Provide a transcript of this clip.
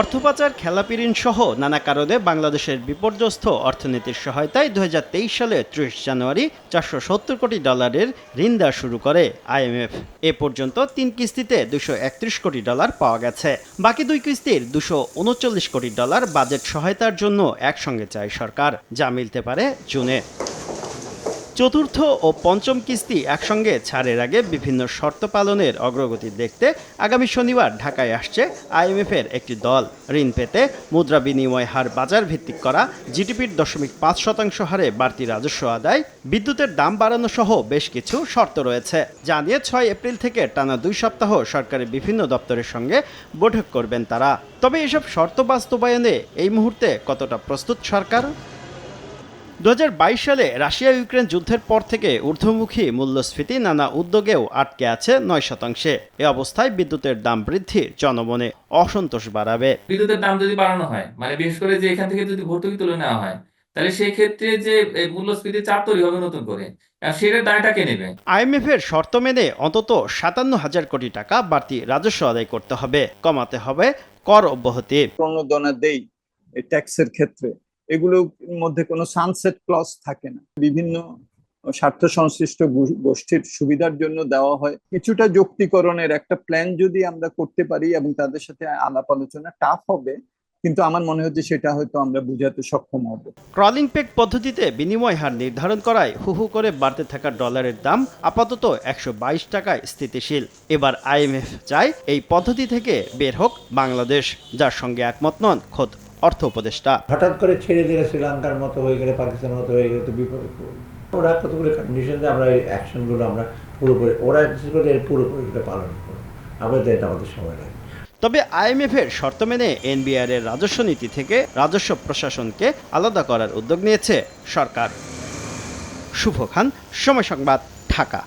অর্থ পাচার খেলাপি ঋণ সহ নানা কারণে বাংলাদেশের বিপর্যস্ত অর্থনীতির সহায়তায় দু হাজার তেইশ সালে ত্রিশ জানুয়ারি চারশো সত্তর কোটি ডলারের ঋণ দেওয়া শুরু করে আইএমএফ এ পর্যন্ত তিন কিস্তিতে দুশো একত্রিশ কোটি ডলার পাওয়া গেছে। বাকি দুই কিস্তির দুশো উনচল্লিশ কোটি ডলার বাজেট সহায়তার জন্য একসঙ্গে চায় সরকার। যা মিলতে পারে জুনে। চতুর্থ ও পঞ্চম কিস্তি একসঙ্গে ছাড়ের আগে বিভিন্ন শর্ত পালনের অগ্রগতি দেখতে আগামী শনিবার ঢাকায় আসছে আইএমএফের একটি দল। ঋণ পেতে মুদ্রা বিনিময় হার বাজার ভিত্তিক করা, জিডিপির দশমিক পাঁচ শতাংশ হারে বাড়তি রাজস্ব আদায়, বিদ্যুতের দাম বাড়ানো সহ বেশ কিছু শর্ত রয়েছে। যা নিয়ে ছয় এপ্রিল থেকে টানা দুই সপ্তাহ সরকারের বিভিন্ন দপ্তরের সঙ্গে বৈঠক করবেন তারা। তবে এসব শর্ত বাস্তবায়নে এই মুহূর্তে কতটা প্রস্তুত সরকার? দু হাজার বাইশ সালে রাশিয়া ইউক্রেন যুদ্ধের পর থেকে ঊর্ধ্বমুখী মূল্যস্ফীতি নানা উদ্যোগেও আটকে আছে নয় শতাংশে। এ অবস্থায় বিদ্যুতের দাম বৃদ্ধি জনমনে অসন্তোষ বাড়াবে। বিদ্যুতের দাম যদি বাড়ানো হয় মানে বিশেষ করে যে এখান থেকে যদি ভর্তুকি তুলে নেওয়া হয় তাহলে সেই ক্ষেত্রে যে এ, মূল্যস্ফীতির চাপ তৈরি হবে নতুন করে আর দায়টা কে নেবে? আইএমএফ এর শর্ত মেনে অন্তত সাতান্ন হাজার কোটি টাকা বাড়তি রাজস্ব আদায় করতে হবে কমাতে হবে কর অব্যাহতি। প্রণোদনা দেই ট্যাক্সের ক্ষেত্রে। এগুলোর মধ্যে কোনো সানসেট ক্লস থাকে না। বিভিন্ন স্বার্থ সংশ্লিষ্ট গোষ্ঠীর সুবিধার জন্য দেওয়া হয়। কিছুটা যুক্তিকরণের একটা প্ল্যান যদি আমরা করতে পারি এবং তাদের সাথে আলাপ আলোচনা টাফ হবে, কিন্তু আমার মনে হচ্ছে সেটা হয়তো আমরা বুঝাতে সক্ষম হব। ক্রলিং পেক পদ্ধতিতে বিনিময় হার নির্ধারণ করায় হু হু করে বাড়তে থাকা ডলারের দাম আপাতত একশো বাইশ টাকায় স্থিতিশীল। এবার আইএমএফ চায় এই পদ্ধতি থেকে বের হোক বাংলাদেশ, যার সঙ্গে একমত নন খোদ অর্থ উপদেষ্টা। হঠাৎ করে ছেড়ে দিলে শ্রীলঙ্কার মতো হয়ে গেলে পাকিস্তানের মতো হয়ে গেলে তো বিপদে। ওরা কতগুলো কন্ডিশন আমরা এই অ্যাকশনগুলো আমরা পুরোপুরি ওরা করে পুরোপুরি পালন করবে। আমাদের এটা আমাদের সময় লাগে। তবে আইএমএফ এর শর্ত মেনে এনবিআর এর রাজস্ব নীতি থেকে রাজস্ব প্রশাসনকে আলাদা করার উদ্যোগ নিয়েছে সরকার। শুভ খান সময় সংবাদ ঢাকা।